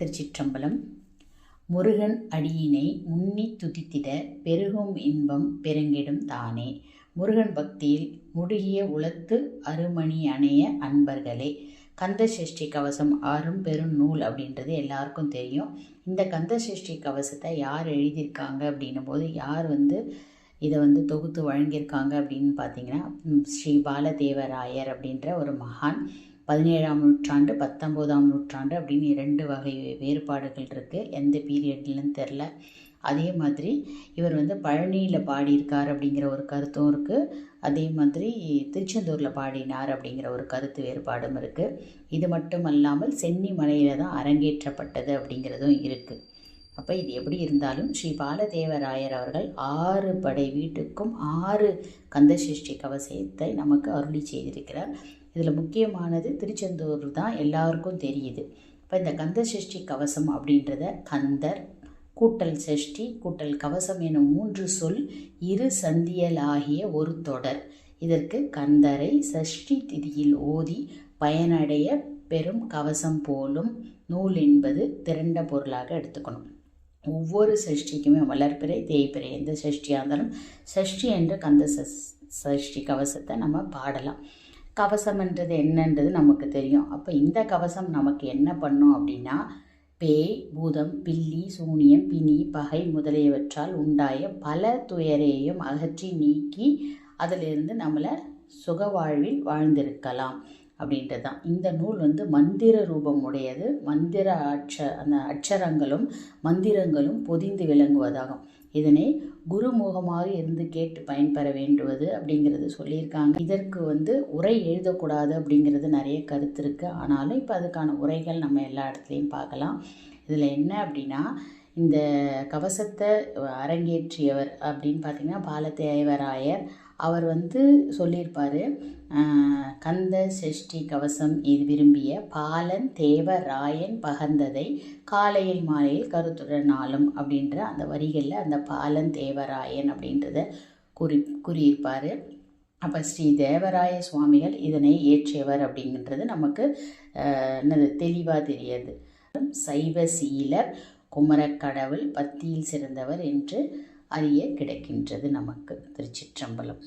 திருச்சிற்றம்பலம். முருகன் அடியினை முன்னி துதித்திட பெருகும் இன்பம் பெருங்கிடும் தானே. முருகன் பக்தியில் முழுகிய உளத்து அருமணி அணைய அன்பர்களே. கந்த சஷ்டி கவசம் ஆறும் பெரும் நூல் அப்படின்றது எல்லாருக்கும் தெரியும். இந்த கந்த சஷ்டி கவசத்தை யார் எழுதியிருக்காங்க அப்படின்னும் போது யார் வந்து இதை வந்து தொகுத்து வழங்கியிருக்காங்க அப்படின்னு பார்த்தீங்கன்னா ஸ்ரீ பாலதேவராயர் அப்படின்ற ஒரு மகான். பதினேழாம் நூற்றாண்டு பத்தொம்போதாம் நூற்றாண்டு அப்படின்னு இரண்டு வகை வேறுபாடுகள் இருக்குது எந்த பீரியட்லன்னு தெரில அதே மாதிரி இவர் வந்து பழனியில் பாடியிருக்கார் அப்படிங்கிற ஒரு கருத்தும் இருக்குது அதே மாதிரி திருச்செந்தூரில் பாடினார் அப்படிங்கிற ஒரு கருத்து வேறுபாடும் இருக்குது இது மட்டும் அல்லாமல் சென்னி மலையில் தான் அரங்கேற்றப்பட்டது அப்படிங்கிறதும் இருக்குது அப்போ இது எப்படி இருந்தாலும் ஸ்ரீ பாலதேவராயர் அவர்கள் ஆறு படை வீட்டுக்கும் ஆறு கந்தசஷ்டி கவசத்தை நமக்கு அருளி செய்திருக்கிறார். இதில் முக்கியமானது திருச்செந்தூர் தான் எல்லாருக்கும் தெரியுது. இப்போ இந்த கந்த சஷ்டி கவசம் அப்படின்றத கந்தர் கூட்டல் சஷ்டி கூட்டல் கவசம் எனும் மூன்று சொல் இரு சந்தியலாகிய ஒரு தொடர். இதற்கு கந்தரை சஷ்டி திதியில் ஓதி பயனடைய பெரும் கவசம் போலும் நூல் என்பது திரண்ட பொருளாக எடுத்துக்கணும். ஒவ்வொரு சஷ்டிக்குமே வளர்ப்பிறை தேய்ப்பிறை எந்த சஷ்டியாக இருந்தாலும் சஷ்டி என்ற கந்த சஷ்டி கவசத்தை நம்ம பாடலாம். கவசம்ன்றது என்னன்றது நமக்கு தெரியும். அப்போ இந்த கவசம் நமக்கு என்ன பண்ணும் அப்படின்னா பேய் பூதம் பில்லி சூனியம் பிணி பகை முதலியவற்றால் உண்டாய பல துயரையும் அகற்றி நீக்கி அதிலிருந்து நம்மளை சுக வாழ்வில் வாழ்ந்திருக்கலாம் அப்படின்றது தான் இந்த நூல் வந்து மந்திர ரூபம் உடையது மந்திர அட்ச அந்த அட்சரங்களும் மந்திரங்களும் பொதிந்து விளங்குவதாகும். இதனை குருமுகமாக இருந்து கேட்டு பயன்பெற வேண்டுவது அப்படிங்கிறது சொல்லியிருக்காங்க. இதற்கு வந்து உரை எழுதக்கூடாது அப்படிங்கிறது நிறைய கருத்து இருக்குது ஆனாலும் இப்போ அதுக்கான உரைகள் நம்ம எல்லா இடத்துலையும் பார்க்கலாம். இதில் என்ன அப்படின்னா இந்த கவசத்தை அரங்கேற்றியவர் அப்படின்னு பார்த்திங்கன்னா பாலத்தேவராயர் அவர் வந்து சொல்லியிருப்பார் கந்த சஷ்டி கவசம் இது விரும்பிய பாலன் தேவராயன் பகந்ததை காலையில் மாலையில் கருத்துடன் நாளும் அப்படின்ற அந்த வரிகளில் அந்த பாலன் தேவராயன் அப்படின்றத குறி கூறியிருப்பார். அப்போ ஸ்ரீ தேவராய சுவாமிகள் இதனை ஏற்றியவர் அப்படிங்கிறது நமக்கு என்னது தெளிவாக தெரியாது. சைவ சீலர் குமரக்கடவுள் பத்தியில் சிறந்தவர் என்று அறிய கிடைக்கின்றது நமக்கு. திருச்சிற்றம்பலம்.